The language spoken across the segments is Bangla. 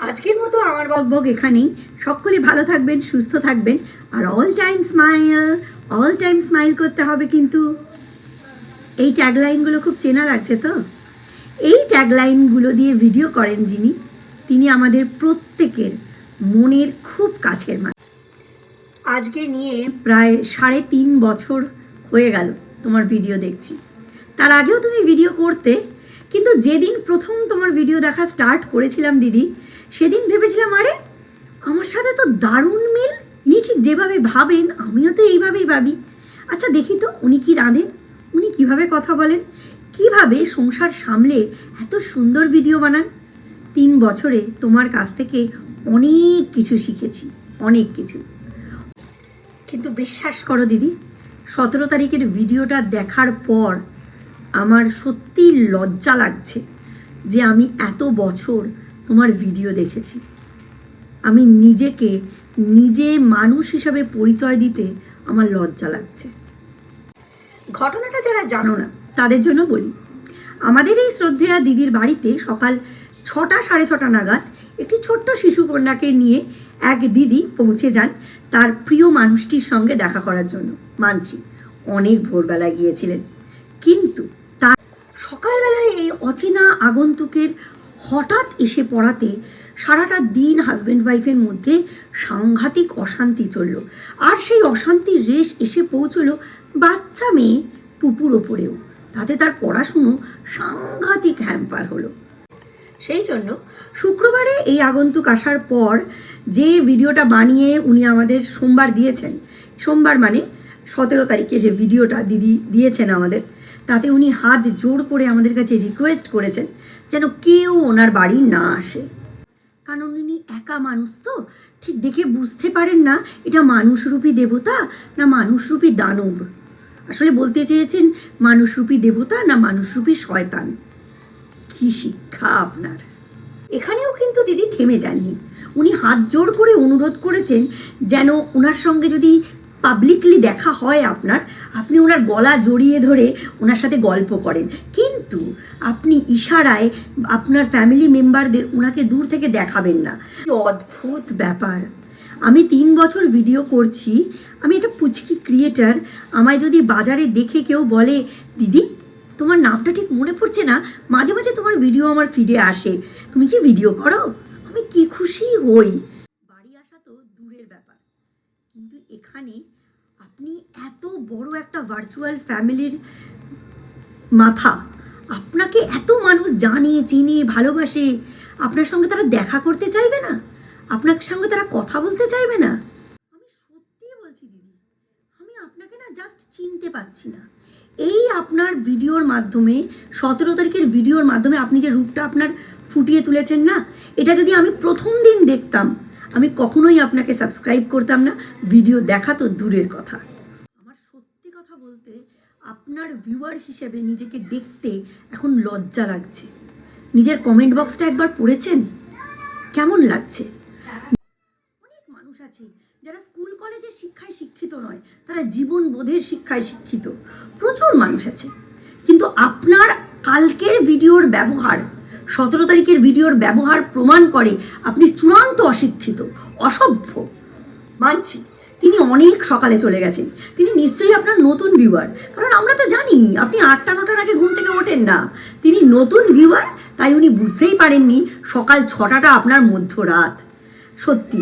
আজকের মতো আমার বকবক এখানেই। সকলে ভালো থাকবেন, সুস্থ থাকবেন, আর all time smile all time smile করতে হবে কিন্তু। এই ট্যাগলাইনগুলো খুব চেনা লাগছে তো? এই ট্যাগলাইনগুলো দিয়ে ভিডিও করেন যিনি, তিনি আমাদের প্রত্যেকের মনের খুব কাছের মানুষ। আজকে নিয়ে প্রায় সাড়ে তিন বছর হয়ে গেল তোমার ভিডিও দেখছি। তার আগেও তুমি ভিডিও করতে কিন্তু যেদিন প্রথম তোমার ভিডিও দেখা স্টার্ট করেছিলাম, দিদি, সেদিন ভেবেছিলাম, আরে, আমার সাথে তো দারুণ মিল। ইনি ঠিক যেভাবে ভাবেন, আমিও তো এইভাবেই ভাবি। আচ্ছা দেখি তো, উনি কি রাঁধেন? উনি কীভাবে কথা বলেন? কীভাবে সংসার সামলে এত সুন্দর ভিডিও বানান? তিন বছরে তোমার কাছ থেকে অনেক কিছু শিখেছি, অনেক কিছু। কিন্তু বিশ্বাস করো, দিদি, সতেরো তারিখের ভিডিওটা দেখার পর আমার সত্যি লজ্জা লাগছে যে আমি এত বছর তোমার ভিডিও দেখেছি। আমি নিজেকে নিজে মানুষ হিসাবে পরিচয় দিতে আমার লজ্জা লাগছে। ঘটনাটা যারা জানো না, তাদের জন্য বলি, আমাদের এই শ্রদ্ধেয়া দিদির বাড়িতে সকাল ছটা, সাড়ে ছটা নাগাদ একটি ছোট্ট শিশুকন্যাকে নিয়ে এক দিদি পৌঁছে যান তার প্রিয় মানুষটির সঙ্গে দেখা করার জন্য। মানছি, অনেক ভোরবেলায় গিয়েছিলেন। কিন্তু সকালবেলায় এই অচেনা আগন্তুকের হঠাৎ এসে পড়াতে সারাটা দিন হাজব্যান্ড ওয়াইফের মধ্যে সাংঘাতিক অশান্তি চলল। আর সেই অশান্তির রেশ এসে পৌঁছলো বাচ্চা মেয়ে পুপুর ওপরেও। তাতে তার পড়াশুনো সাংঘাতিক হ্যাম্পার হলো। সেই জন্য শুক্রবারে এই আগন্তুক আসার পর যে ভিডিওটা বানিয়ে উনি আমাদের সোমবার দিয়েছেন, সোমবার মানে সতেরো তারিখে যে ভিডিওটা দিদি দিয়েছেন আমাদের, তাতে উনি হাত জোর করে আমাদের কাছে রিকোয়েস্ট করেছেন যেন কেউ ওনার বাড়ি না আসে। কারণ উনি একা মানুষ তো, ঠিক দেখে বুঝতে পারেন না এটা মানুষরূপী দেবতা না মানুষরূপী দানব। আসলে বলতে চেয়েছেন মানুষরূপী দেবতা না মানুষরূপী শয়তান। কি শিক্ষা আপনার। এখানেও কিন্তু দিদি থেমে যাননি। উনি হাত জোর করে অনুরোধ করেছেন যেন ওনার সঙ্গে যদি পাবলিকলি দেখা হয় আপনার, আপনি ওনার গলা জড়িয়ে ধরে ওনার সাথে গল্প করেন। কিন্তু আপনি ইশারায় আপনার ফ্যামিলি মেম্বারদের ওনাকে দূর থেকে দেখাবেন না। অদ্ভুত ব্যাপার। আমি তিন বছর ভিডিও করছি, আমি একটা পুচকি ক্রিয়েটার আমায় যদি বাজারে দেখে কেউ বলে, দিদি, তোমার নামটা ঠিক মনে পড়ছে না, মাঝে মাঝে তোমার ভিডিও আমার ফিডে আসে। তুমি কি ভিডিও করো? আমি কি খুশি হই? বাড়ি আসা তো দূরের ব্যাপার। কিন্তু এখানে আপনি এত বড় একটা ভার্চুয়াল ফ্যামিলির মাথা। আপনাকে এত মানুষ জানে, চিনে, ভালোবাসে। আপনার সঙ্গে তারা দেখা করতে চাইবে না? আপনার সঙ্গে তারা কথা বলতে চাইবে না? আমি সত্যি বলছি, দিদি, আমি আপনাকে না জাস্ট চিনতে পারছি না। এই আপনার ভিডিওর মাধ্যমে, সতেরো তারিখের ভিডিওর মাধ্যমে আপনি যে রূপটা আপনার ফুটিয়ে তুলেছেন না, এটা যদি আমি প্রথম দিন দেখতাম, আমি কখনোই আপনাকে সাবস্ক্রাইব করতাম না। ভিডিও দেখা তো দূরের কথা কথা। বলতে আপনার ভিউয়ার হিসেবে নিজেকে দেখতে এখন লজ্জা লাগছে। নিজের কমেন্ট বক্সটা একবার পড়েছেন? কেমন লাগছে? অনেক মানুষ আছে যারা স্কুল কলেজের শিক্ষায় শিক্ষিত নয়, তারা জীবন বোধের শিক্ষায় শিক্ষিত। প্রচুর মানুষ আছে। কিন্তু আপনার কালকের ভিডিওর ব্যবহার, সতেরো তারিখের ভিডিওর ব্যবহার প্রমাণ করে আপনি চূড়ান্ত অশিক্ষিত, অসভ্য, মানছি। তিনি অনেক সকালে চলে গেছেন। তিনি নিশ্চয়ই আপনার নতুন ভিউয়ার কারণ আমরা তো জানি, আপনি আটটা, নটার আগে ঘুম থেকে ওঠেন না। তিনি নতুন ভিউয়ার তাই উনি বুঝতেই পারেননি সকাল ছটাটা আপনার মধ্যরাত। সত্যি,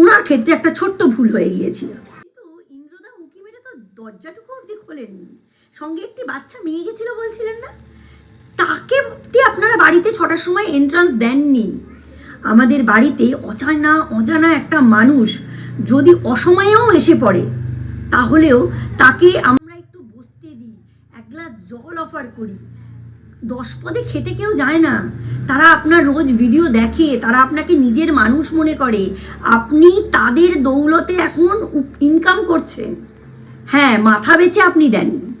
উনার ক্ষেত্রে একটা ছোট্ট ভুল হয়ে গিয়েছিল। কিন্তু ইন্দ্রদা উঁকি মেরে তো দরজাটুকু অবধি খোলেননি। সঙ্গে একটি বাচ্চা মেয়ে গেছিল বলছিলেন না? তাকে অব্দি আপনারা বাড়িতে ছটার সময় এন্ট্রান্স দেননি। আমাদের বাড়িতে অজানা অজানা একটা মানুষ যদি অসময়েও এসে পড়ে, তাহলেও তাকে আমরা একটু বসতে দিই, এক গ্লাস জল অফার করি। দশ পদে খেতে কেউ যায় না। তারা আপনার রোজ ভিডিও দেখে, তারা আপনাকে নিজের মানুষ মনে করে। আপনি তাদের দৌলতে এখন ইনকাম করছেন। হ্যাঁ মাথা বেচে আপনি দেননি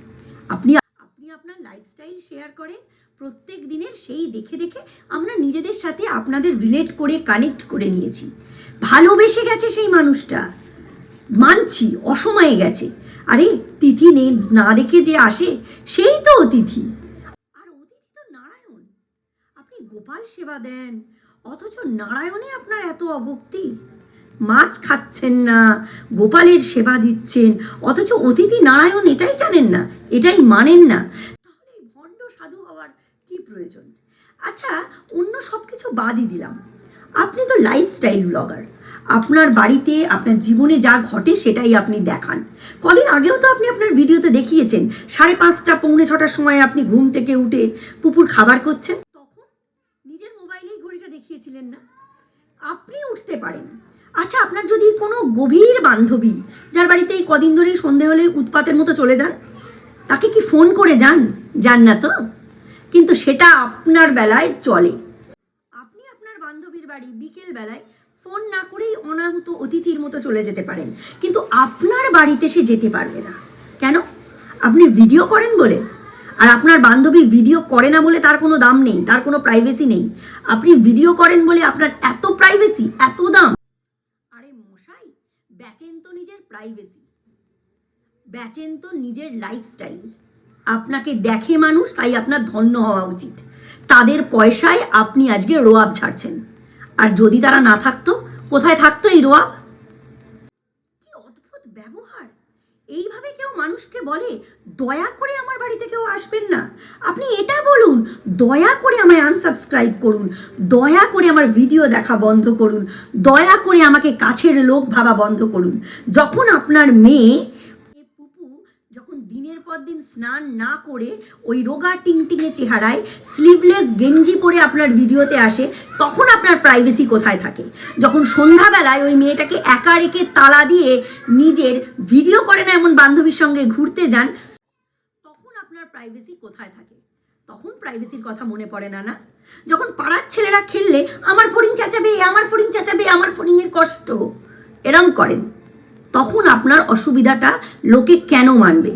আপনি আপনি আপনার লাইফস্টাইল শেয়ার করেন। প্রত্যেক দিনের সেই দেখে দেখে আমরা নিজেদের সাথে আপনাদের রিলেট করে কানেক্ট করে নিয়েছি। ভালোবেসে গেছে সেই মানুষটা। মানছি, অসময়ে গেছে। আরে, তিথি নে, না দেখে যে আসে, সেই তো অতিথি। আর অতিথি তো নারায়ণ। আপনি গোপাল সেবা দেন, অথচ নারায়ণে আপনার এত অভক্তি। মাছ খাচ্ছেন না, গোপালের সেবা দিচ্ছেন, অথচ অতিথি নারায়ণ এটাই জানেন না, এটাই মানেন না। তাহলে ভণ্ড সাধু হওয়ার কি প্রয়োজন? আচ্ছা অন্য সব কিছু বাদই দিলাম। আপনি তো লাইফস্টাইল ব্লগার আপনার বাড়িতে, আপনার জীবনে যা ঘটে সেটাই আপনি দেখান। কদিন আগেও তো আপনি আপনার ভিডিওতে দেখিয়েছেন, সাড়ে পাঁচটা, পৌনে ছটার সময় আপনি ঘুম থেকে উঠে পুপুর খাবার করছেন। তখন নিজের মোবাইলেই ঘড়িটা দেখিয়েছিলেন না। আপনি উঠতে পারেন। আচ্ছা আপনার যদি কোনো গভীর বান্ধবী, যার বাড়িতে এই কদিন ধরেই সন্ধে হলে উৎপাতের মতো চলে যান, তাকে কি ফোন করে যান? যান না তো? কিন্তু সেটা আপনার বেলায় চলে। বাড়ি বিকেল বেলায় ফোন না করেই অনাহুত অতিথির মতো চলে যেতে পারেন। কিন্তু আপনার বাড়িতে সে যেতে পারবে না। কেন? আপনি ভিডিও করেন বলে। আর আপনার বান্ধবী ভিডিও করে না বলে তার কোনো দাম নেই, তার কোনো প্রাইভেসি নেই। আপনি ভিডিও করেন বলে আপনার এত প্রাইভেসি এত দাম। আরে মশাই, বেচেন তো নিজের প্রাইভেসি বেচেন তো নিজের লাইফস্টাইল আপনাকে দেখে মানুষ, তাই আপনার ধন্য হওয়া উচিত। তাদের পয়সায় আপনি আজকে রোয়াব ছাড়ছেন আর যদি তারা না থাকতো, কোথায় থাকতো এই রোয়াব? কি অদ্ভুত ব্যবহার! এইভাবে কেউ মানুষকে বলে, দয়া করে আমার বাড়িতে কেউ আসবেন না। আপনি এটা বলুন, দয়া করে আমায় আনসাবস্ক্রাইব করুন। দয়া করে আমার ভিডিও দেখা বন্ধ করুন। দয়া করে আমাকে কাছের লোক ভাবা বন্ধ করুন। যখন আপনার মেয়ে এ পুপু যখন দিনের পর দিন স্নান না করে ওই রোগা টিংটিঙে চেহারায় স্লিভলেস গেঞ্জি পরে আপনার ভিডিওতে আসে, তখন আপনার প্রাইভেসি কোথায় থাকে? যখন সন্ধ্যাবেলায় ওই মেয়েটাকে একা রেখে তালা দিয়ে নিজের ভিডিও করে না এমন বান্ধবীর সঙ্গে ঘুরতে যান, তখন আপনার প্রাইভেসি কোথায় থাকে? তখন প্রাইভেসির কথা মনে পড়ে না না? যখন পাড়ার ছেলেরা খেললে, আমার ফড়িং চেঁচাবে, আমার ফড়িং চেঁচাবে, আমার ফড়িংয়ের কষ্ট। এরম করেন। তখন আপনার অসুবিধাটা লোকে কেন মানবে?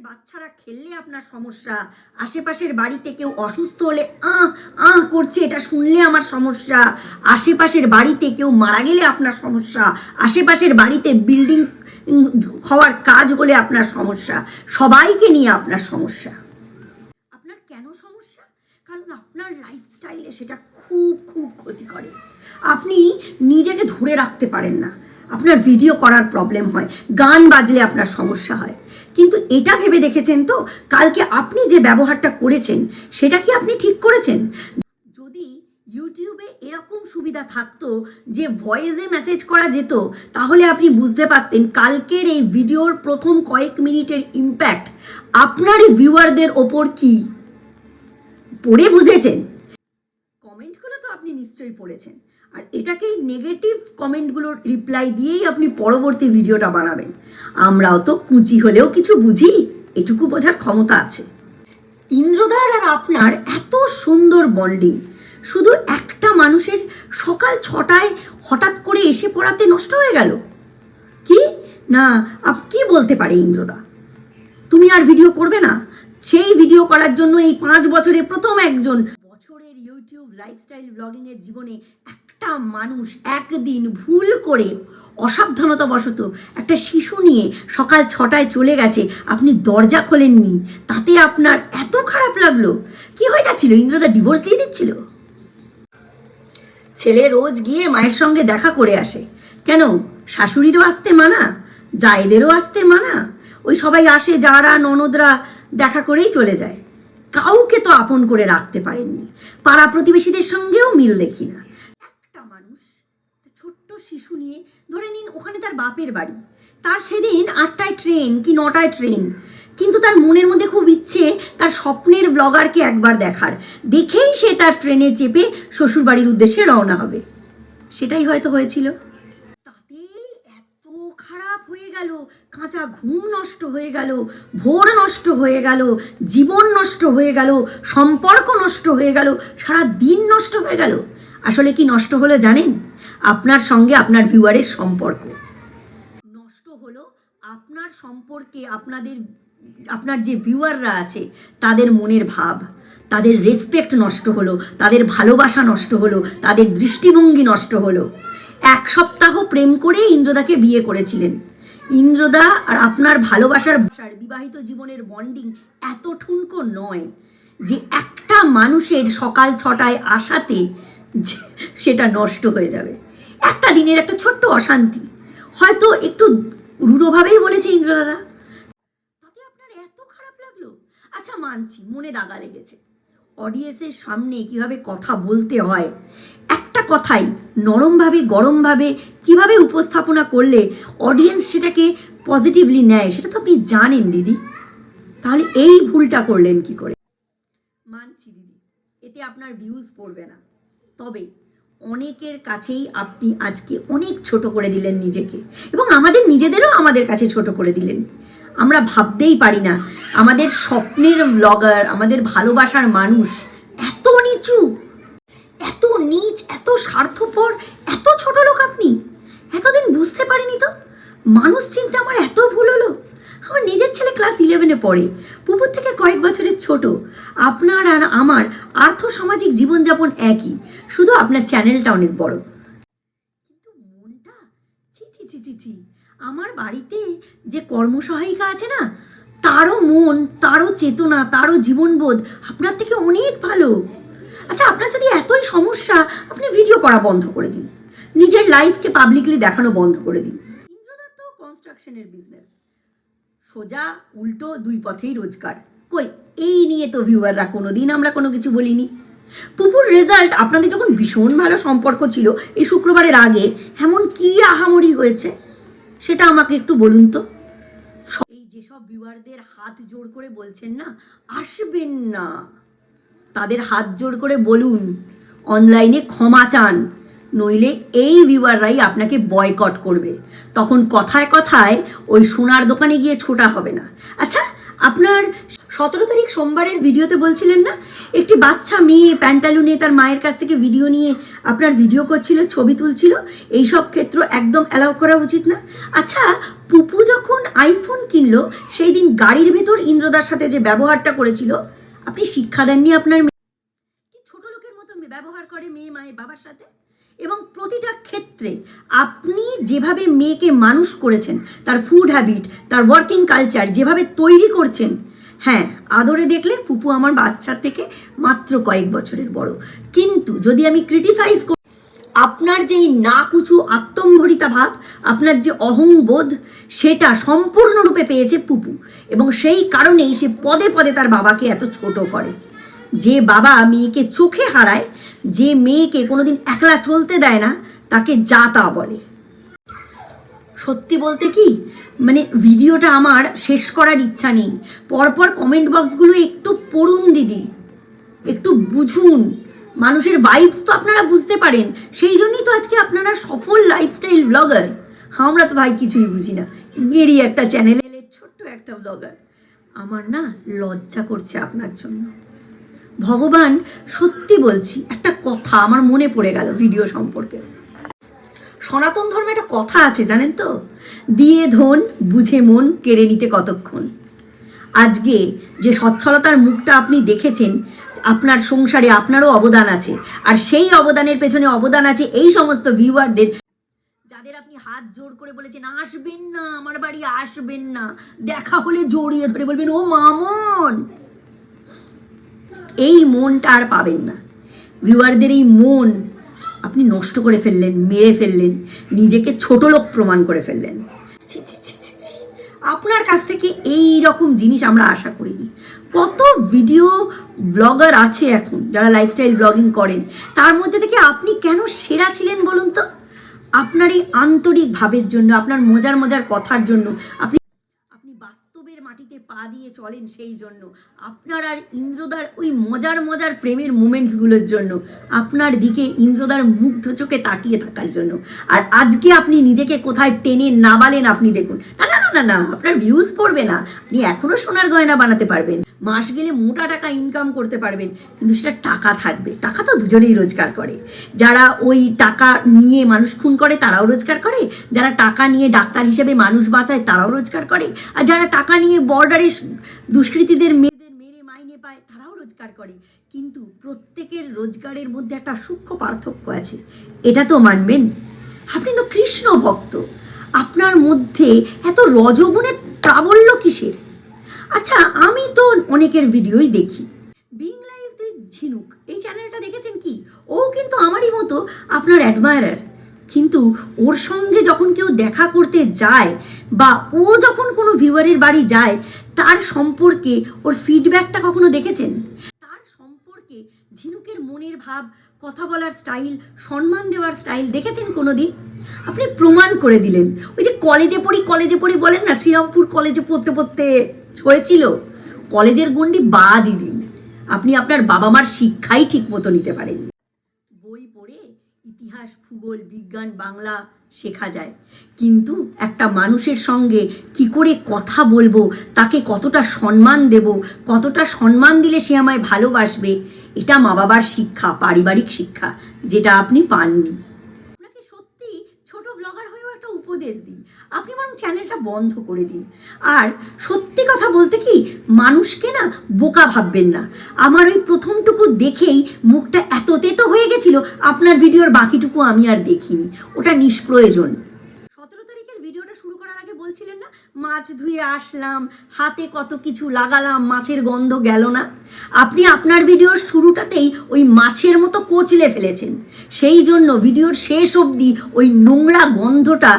আশেপাশের বাচ্চারা খেললে আপনার সমস্যা। আশেপাশের বাড়িতে কেউ অসুস্থ হলে, আহ আহ, করছে, এটা শুনলে আমার সমস্যা। আশেপাশের বাড়িতে কেউ মারা গেলে আপনার সমস্যা। আশেপাশের বাড়িতে বিল্ডিং হওয়ার কাজ হলে আপনার সমস্যা। সবাইকে নিয়ে আপনার সমস্যা। আপনার কেন সমস্যা? কারণ আপনার লাইফস্টাইলে সেটা খুব খুব ক্ষতি করে। আপনি নিজেকে ধরে রাখতে পারেন না। আপনার ভিডিও করার প্রবলেম হয়, গান বাজলে আপনার সমস্যা হয়। কিন্তু এটা ভেবে দেখেছেন তো? কালকে আপনি যে ব্যবহারটা করেছেন, সেটা কি আপনি ঠিক করেছেন? যদি ইউটিউবে এরকম সুবিধা থাকতো, যে ভয়েসে মেসেজ করা যেত, তাহলে আপনি বুঝতে পারতেন কালকের এই ভিডিওর প্রথম কয়েক মিনিটের ইম্প্যাক্ট আপনারই ভিউয়ারদের ওপর কি? পড়ে বুঝেছেন? নিশ্চয়ই পড়েছেন। আর এটাকেই নেগেটিভ কমেন্টগুলোর রিপ্লাই দিয়েই আপনি পরবর্তী ভিডিওটা বানাবেন। আমরাও তো কুচি হলেও কিছু বুঝি, এটুকু বোঝার ক্ষমতা আছে। ইন্দ্রদার আর আপনার এত সুন্দর বন্ডিং শুধু একটা মানুষের সকাল ছটায় হঠাৎ করে এসে পড়াতে নষ্ট হয়ে গেল? কি? না, আপ, কি বলতে পারে ইন্দ্রদা? তুমি আর ভিডিও করবে না? সেই ভিডিও করার জন্য এই পাঁচ বছরে প্রথম একজন ইউটিউব লাইফস্টাইল ব্লগিং এর জীবনে একটা মানুষ একদিন ভুল করে অসাবধানতা বশত একটা শিশু নিয়ে সকাল ছটায় চলে গেছে, আপনি দরজা খোলেননি, তাতে আপনার এত খারাপ লাগল। কি হয়ে যাচ্ছিল? ইন্দ্রদা ডিভোর্স দিয়ে দিচ্ছিল? ছেলে রোজ গিয়ে মায়ের সঙ্গে দেখা করে আসে। কেন? শাশুড়িরও আসতে মানা, জায়েদেরও আসতে মানা। ওই সবাই আসে, যারা ননদরা দেখা করেই চলে যায়। কাউকে তো আপন করে রাখতে পারেননি। পাড়া প্রতিবেশীদের সঙ্গেও মিল দেখি না। একটা মানুষ ছোট্ট শিশু নিয়ে, ধরে নিন ওখানে তার বাপের বাড়ি। তার সেদিন আটটায় ট্রেন কি নটায় ট্রেন কিন্তু তার মনের মধ্যে খুব ইচ্ছে তার স্বপ্নের ব্লগারকে একবার দেখার। দেখেই সে তার ট্রেনে চেপে শ্বশুরবাড়ির উদ্দেশ্যে রওনা হবে। সেটাই হয়তো হয়েছিল তাতেই এত খারাপ হয়ে গেল, কাঁচা ঘুম নষ্ট হয়ে গেল, ভোর নষ্ট হয়ে গেল, জীবন নষ্ট হয়ে গেল, সম্পর্ক নষ্ট হয়ে গেল, সারা দিন নষ্ট হয়ে গেল। আসলে কি নষ্ট হলো জানেন? আপনার সঙ্গে আপনার ভিউয়ারের সম্পর্ক। নষ্ট হলো আপনার সম্পর্কে আপনাদের, আপনার যে ভিউয়াররা আছে, তাদের মনের ভাব, তাদের রেসপেক্ট নষ্ট হলো, তাদের ভালোবাসা নষ্ট হলো, তাদের দৃষ্টিভঙ্গি নষ্ট হলো। এক সপ্তাহ প্রেম করে ইন্দ্রদাকে বিয়ে করেছিলেন। ইন্দ্রদা আর আপনার ভালোবাসার বিবাহিত জীবনের বন্ডিং এত ঠুনকো নয় যে একটা মানুষের সকাল ছটায় আসাতে সেটা নষ্ট হয়ে যাবে। একটা দিনের একটা ছোট্ট অশান্তি। হয়তো একটু রূঢ়ভাবেই বলেছে ইন্দ্রদাদা। তাতে আপনার এত খারাপ লাগল। আচ্ছা মানছি, মনে দাগা লেগেছে। অডিয়েন্সের সামনে কীভাবে কথা বলতে হয়? একটা কথাই নরমভাবে, গরমভাবে কীভাবে উপস্থাপনা করলে অডিয়েন্স সেটাকে পজিটিভলি নেয়, সেটা তো আপনি জানেন দিদি। তাহলে এই ভুলটা করলেন কি করে? মানছি দিদি, এতে আপনার ভিউজ পড়বে না। তবে অনেকের কাছেই আপনি আজকে অনেক ছোট করে দিলেন নিজেকে, এবং আমাদের নিজেদেরও আমাদের কাছে ছোট করে দিলেন। আমরা ভাবতেই পারি না। আমাদের স্বপ্নের ব্লগার আমাদের ভালোবাসার মানুষ এত নিচু, এত নিচ, এত স্বার্থপর, এত ছোট লোক আপনি। এতদিন বুঝতে পারিনি তো? মানুষ চিনতে আমার এত ভুল হলো। আমার নিজের ছেলে ক্লাস ইলেভেনে পড়ে পুকুর থেকে কয়েক বছরের ছোট। আপনার আর আমার আর্থ সামাজিক জীবনযাপন একই, শুধু আপনার চ্যানেলটা অনেক বড়। কিন্তু মনটা ছি ছি ছি। আমার বাড়িতে যে কর্মসহায়িকা আছে না, তারও মন, তারও চেতনা, তারও জীবনবোধ আপনার থেকে অনেক ভালো। আচ্ছা আপনার যদি এতই সমস্যা, আপনি ভিডিও করা বন্ধ করে দিন। নিজের লাইফকে পাবলিকলি দেখানো বন্ধ করে দিন। ইন্দ্রদত্ত কনস্ট্রাকশনের বিজনেস সোজা, উল্টো, দুই পথেই রোজগার। কই, এই নিয়ে তো ভিউয়াররা কোনো দিন আমরা কোনো কিছু বলিনি। পুপুর রেজাল্ট আপনাদের যখন ভীষণ ভালো সম্পর্ক ছিল, এই শুক্রবারের আগে, এমন কি আহামরি হয়েছে? সেটা আমাকে একটু বলুন তো। এই যেসব ভিউয়ারদের হাত জোর করে বলছেন না, আসবেন না। তাদের হাত জোর করে বলুন অনলাইনে ক্ষমা চান, নইলে এই ভিউয়াররাই আপনাকে বয়কট করবে। তখন কথায় কথায় ওই সোনার দোকানে গিয়ে ছোটা হবে না। আচ্ছা আপনার সতেরো তারিখ সোমবারের ভিডিওতে বলছিলেন না? একটি বাচ্চা, মেয়ে, প্যান্টালুনে তার মায়ের কাছ থেকে ভিডিও নিয়ে আপনার ভিডিও করছিল, ছবি তুলছিল। এই সব ক্ষেত্র একদম অ্যালাউ করা উচিত না। আচ্ছা পুপু যখন আইফোন কিনলো, সেই দিন গাড়ির ভেতর ইন্দ্রদার সাথে যে ব্যবহারটা করেছিল, আপনি শিক্ষা দেননি আপনার মেয়ে? ছোট লোকের মতো ব্যবহার করে মেয়ে মায়ের বাবার সাথে? এবং প্রতিটা ক্ষেত্রে আপনি যেভাবে মেয়েকে মানুষ করেছেন, তার ফুড হ্যাবিট তার ওয়ার্কিং কালচার যেভাবে তৈরি করছেন হ্যাঁ আদরে দেখলে পুপু আমার বাচ্চার থেকে মাত্র কয়েক বছরের বড়। কিন্তু যদি আমি ক্রিটিসাইজ করি, আপনার যেই নাকুচু আত্মম্ভরিতা ভাব, আপনার যে অহংবোধ, সেটা সম্পূর্ণরূপে পেয়েছে পুপু এবং সেই কারণেই সে পদে পদে তার বাবাকে এত ছোট করে। যে বাবা মেয়েকে চোখে হারায় যে মেয়েকে কোনোদিন একলা চলতে দেয় না, তাকে যা তা বলে। সত্যি বলতে কি? মানে ভিডিওটা আমার শেষ করার ইচ্ছা নেই। পরপর কমেন্ট বক্সগুলো একটু পড়ুন, দিদি। একটু বুঝুন। মানুষের ভাইবস তো আপনারা বুঝতে পারেন। সেই জন্যই তো আজকে আপনারা সফল লাইফস্টাইল ব্লগার আমরা তো ভাই কিছুই বুঝি না। গেরি একটা চ্যানেলের ছোট্ট একটা ব্লগার আমার না লজ্জা করছে আপনার জন্য। ভগবান সত্যি বলছি, একটা কথা আমার মনে পড়ে গেল ভিডিও সম্পর্কে। সনাতন ধর্মে একটা কথা আছে, জানেন তো? দিয়ে ধন, বুঝে মন, কেড়ে নিতে কতক্ষণ। আজকে যে সচ্ছলতার মুখটা আপনি দেখেছেন, আপনার সংসারে আপনারও অবদান আছে। আর সেই অবদানের পেছনে অবদান আছে এই সমস্ত ভিউয়ারদের যাদের আপনি হাত জোর করে বলেছেন, আসবেন না, আমার বাড়ি আসবেন না। দেখা হলে জড়িয়ে ধরে বলবেন, ও মামন! এই মনটা আর পাবেন না। ভিউয়ারদের এই মন আপনি নষ্ট করে ফেললেন, মেরে ফেললেন, নিজেকে ছোট লোক প্রমাণ করে ফেললেন। আপনার কাছ থেকে এই রকম জিনিস আমরা আশা করিনি। কত ভিডিও ব্লগার আছে এখন, যারা লাইফস্টাইল ব্লগিং করেন, তার মধ্যে থেকে আপনি কেন সেরা ছিলেন বলুন তো? আপনার এই আন্তরিক ভাবের জন্য, আপনার মজার মজার কথার জন্য, আপনি মাটিতে পা দিয়ে চলেন সেই জন্য। আপনার আর ইন্দ্রদার ওই মজার মজার প্রেমের মোমেন্টসগুলোর জন্য। আপনার দিকে ইন্দ্রদার মুগ্ধ চোখে তাকিয়ে থাকার জন্য। আর আজকে আপনি নিজেকে কোথায় টেনে নাবালেন আপনি দেখুন। না না না না না, আপনার ভিউজ পড়বে না। আপনি এখনও সোনার গয়না বানাতে পারবেন। মাস গেলে মোটা টাকা ইনকাম করতে পারবেন। কিন্তু সেটা টাকা থাকবে। টাকা তো দুজনেই রোজগার করে। যারা ওই টাকা নিয়ে মানুষ খুন করে, তারাও রোজগার করে। যারা টাকা নিয়ে ডাক্তার হিসেবে মানুষ বাঁচায়, তারাও রোজগার করে। আর যারা টাকা নিয়ে বর্ডারে দুষ্কৃতীদের মেয়েদের মেরে মাইনে পায়, তারাও রোজগার করে। কিন্তু প্রত্যেকের রোজগারের মধ্যে একটা সূক্ষ্ম পার্থক্য আছে। এটা তো মানবেন? আপনি তো কৃষ্ণ ভক্ত। আপনার মধ্যে এত রজগুণের প্রাবল্য কিসের? আচ্ছা আমি তো অনেকের ভিডিওই দেখি। বিং উইথ ঝিনুক, এই চ্যানেলটা দেখেছেন কি? ও কিন্তু আমারই মতো আপনার অ্যাডমায়ারার কিন্তু ওর সঙ্গে যখন কেউ দেখা করতে যায় বা ও যখন কোনো ভিউয়ারের বাড়ি যায়, তার সম্পর্কে ওর ফিডব্যাকটা কখনো দেখেছেন? তার সম্পর্কে ঝিনুকের মনের ভাব, কথা বলার স্টাইল সম্মান দেওয়ার স্টাইল দেখেছেন কোনো দিন আপনি প্রমাণ করে দিলেন। ওই যে কলেজে পড়ি কলেজে পড়ি বলেন না, শ্রীরামপুর কলেজে পড়তে পড়তে হয়েছিল। কলেজের গণ্ডি বাদই দিন। আপনি আপনার বাবা মার শিক্ষাই ঠিক মতো নিতে পারেন বই পড়ে ইতিহাস, ভূগোল, বিজ্ঞান, বাংলা শেখা যায়। কিন্তু একটা মানুষের সঙ্গে কি করে কথা বলব, তাকে কতটা সম্মান দেব, কতটা সম্মান দিলে সে আমায় ভালোবাসবে, এটা মা বাবার শিক্ষা, পারিবারিক শিক্ষা, যেটা আপনি পাননি। আপনাকে সত্যি ছোট ব্লগার হয়েও একটা উপদেশ দিই। আপনি বরং চ্যানেলটা বন্ধ করে দিন। আর সত্যি কথা বলতে কি, মানুষকে না বোকা ভাববেন না। আমার ওই প্রথমটুকু দেখেই মুখটা এত তেতো হয়ে গেছিল, আপনার ভিডিওর বাকিটুকু আমি আর দেখিনি। ওটা নিষ্প্রয়োজন সতেরো তারিখের ভিডিওটা শুরু করার আগে বলছিলেন না মাছ ধুয়ে আসলাম, হাতে কত কিছু লাগালাম, মাছের গন্ধ গেল না। আপনি আপনার ভিডিওর শুরুটাতেই ওই মাছের মতো কোচলে ফেলেছেন। সেই জন্য ভিডিওর শেষ অবধি ওই নোংরা গন্ধটা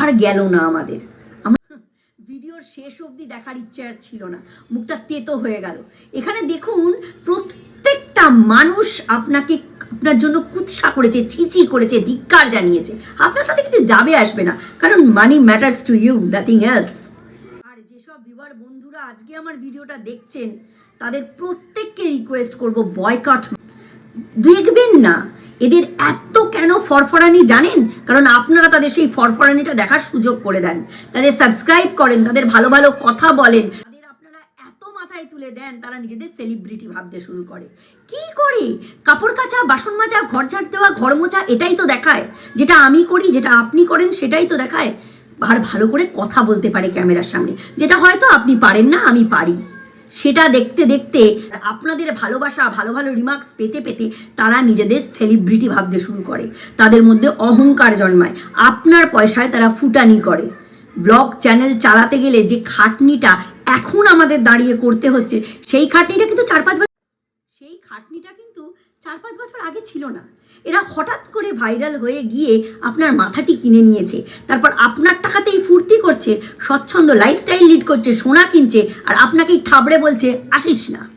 আর গেল না আমাদের। ভিডিওর শেষ অবধি দেখার ইচ্ছে আর ছিল না। মুখটা তেতো হয়ে গেল। এখানে দেখুন প্রত্যেকটা মানুষ আপনাকে, আপনার জন্য কুৎসা করেছে, ছিচি করেছে, ধিক্কার জানিয়েছে। আপনার তাতে কিছু যাবে আসবে না। কারণ money matters to you nothing else আর যেসব ভিউয়ার বন্ধুরা আজকে আমার ভিডিওটা দেখছেন, তাদের প্রত্যেককে রিকোয়েস্ট করব বয়কট দেখবেন না, এদের এত কেন ফরফরানি জানেন? কারণ আপনারা তাদের সেই ফরফরানিটা দেখার সুযোগ করে দেন। তাদের সাবস্ক্রাইব করেন, তাদের ভালো ভালো কথা বলেন। মাথায় তুলে দেন, তারা নিজেদের সেলিব্রিটি ভাবতে শুরু করে। কি করে? কাপড় কাচা, বাসন মাজা, ঘর ঝাড় দেওয়া, ঘর মোছা, এটাই তো দেখায়। যেটা আমি করি, যেটা আপনি করেন, সেটাই তো দেখায়। আর ভালো করে কথা বলতে পারে ক্যামেরার সামনে। যেটা হয়তো আপনি পারেন না, আমি পারি। সেটা দেখতে দেখতে আপনাদের ভালোবাসা, ভালো ভালো রিমার্কস পেতে পেতে তারা নিজেদের সেলিব্রিটি ভাবতে শুরু করে। তাদের মধ্যে অহংকার জন্মায়। আপনার পয়সায় তারা ফুটানি করে। ব্লগ, চ্যানেল চালাতে গেলে যে খাটনিটা এখন আমাদের দাঁড়িয়ে করতে হচ্ছে। সেই খাটনিটা কিন্তু চার পাঁচ বছর সেই খাটনিটা কিন্তু চার পাঁচ বছর আগে ছিল না। এরা হঠাৎ করে ভাইরাল হয়ে গিয়ে আপনার মাথাটি কিনে নিয়েছে। তারপর আপনার টাকাতেই ফুর্তি করছে, স্বচ্ছন্দ লাইফস্টাইল লিড করছে, সোনা কিনছে, আর আপনাকেই থাবড়ে বলছে, আসিস না।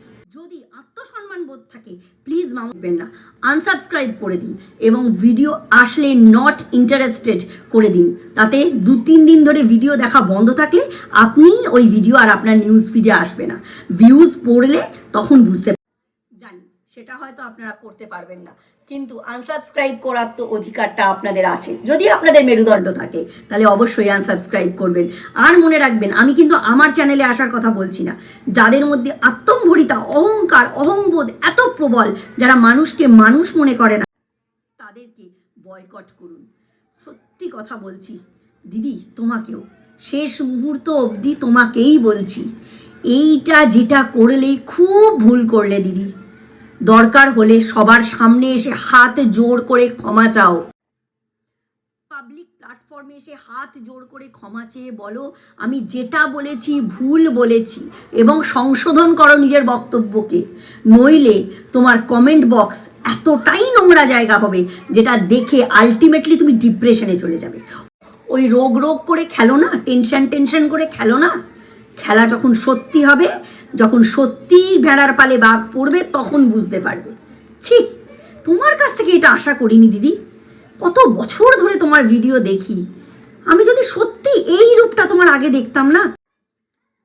বোধ থাকে প্লিজ মামুবেন না। আনসাবস্ক্রাইব করে দিন এবং ভিডিও আসলে নট ইন্টারেস্টেড করে দিন। তাতে দু তিন দিন ধরে ভিডিও দেখা বন্ধ থাকলে আপনি ওই ভিডিও আর আপনার নিউজ ফিডে আসবে না। ভিউজ পড়লে তখন বুঝতে সেটা হয়তো আপনারা করতে পারবেন না। কিন্তু আনসাবস্ক্রাইব করার তো অধিকারটা আপনাদের আছে। যদি আপনাদের মেরুদণ্ড থাকে, তাহলে অবশ্যই আনসাবস্ক্রাইব করবেন। আর মনে রাখবেন, আমি কিন্তু আমার চ্যানেলে আসার কথা বলছি না। যাদের মধ্যে আত্মম্ভরিতা, অহংকার, অহংবোধ এত প্রবল, যারা মানুষকে মানুষ মনে করে না, তাদেরকে বয়কট করুন। সত্যি কথা বলছি, দিদি তোমাকেও, শেষ মুহূর্ত অবধি তোমাকেই বলছি, এইটা যেটা করলে খুব ভুল করলে দিদি। দরকার হলে সবার সামনে এসে হাত জোর করে ক্ষমা চাও। পাবলিক প্ল্যাটফর্মে এসে হাত জোর করে ক্ষমা চেয়ে বলো, আমি যেটা বলেছি ভুল বলেছি এবং সংশোধন করো নিজের বক্তব্যকে। নইলে তোমার কমেন্ট বক্স এতটাই নোংরা জায়গা হবে যেটা দেখে আলটিমেটলি তুমি ডিপ্রেশনে চলে যাবে। ওই রোগ রোগ করে খেলো না টেনশন টেনশন করে খেলো না? খেলা যখন সত্যি হবে যখন সত্যি ভেড়ার পালে বাঘ পড়বে, তখন বুঝতে পারবে। ছি, তোমার কাছ থেকে এটা আশা করিনি, দিদি। কত বছর ধরে তোমার ভিডিও দেখি। আমি যদি সত্যি এই রূপটা তোমার আগে দেখতাম না,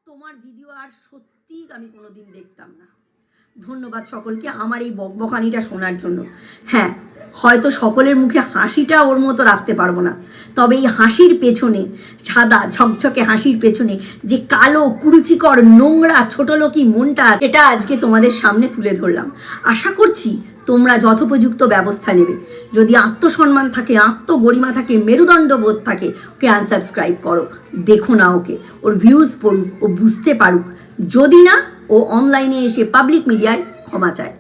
তোমার ভিডিও আর সত্যি আমি কোনোদিন দেখতাম না। ধন্যবাদ সকলকে আমার এই বকবকানিটা শোনার জন্য। হ্যাঁ হয়তো সকলের মুখে হাসিটা ওর মতো রাখতে পারব না। তবে এই হাসির পেছনে, সাদা ঝকঝকে হাসির পেছনে যে কালো কুরুচিকর নোংরা ছোট লোকই মনটা এটা আজকে তোমাদের সামনে তুলে ধরলাম। আশা করছি তোমরা যথোপযুক্ত ব্যবস্থা নেবে। যদি আত্মসম্মান থাকে, আত্মগরিমা থাকে মেরুদণ্ড বোধ থাকে, ওকে আনসাবস্ক্রাইব করো। দেখো না ওকে, ওর ভিউজ পড়ুক, ও বুঝতে পারুক। যদি না ও অনলাইনে এসে পাবলিক মিডিয়ায় ক্ষমা চায়।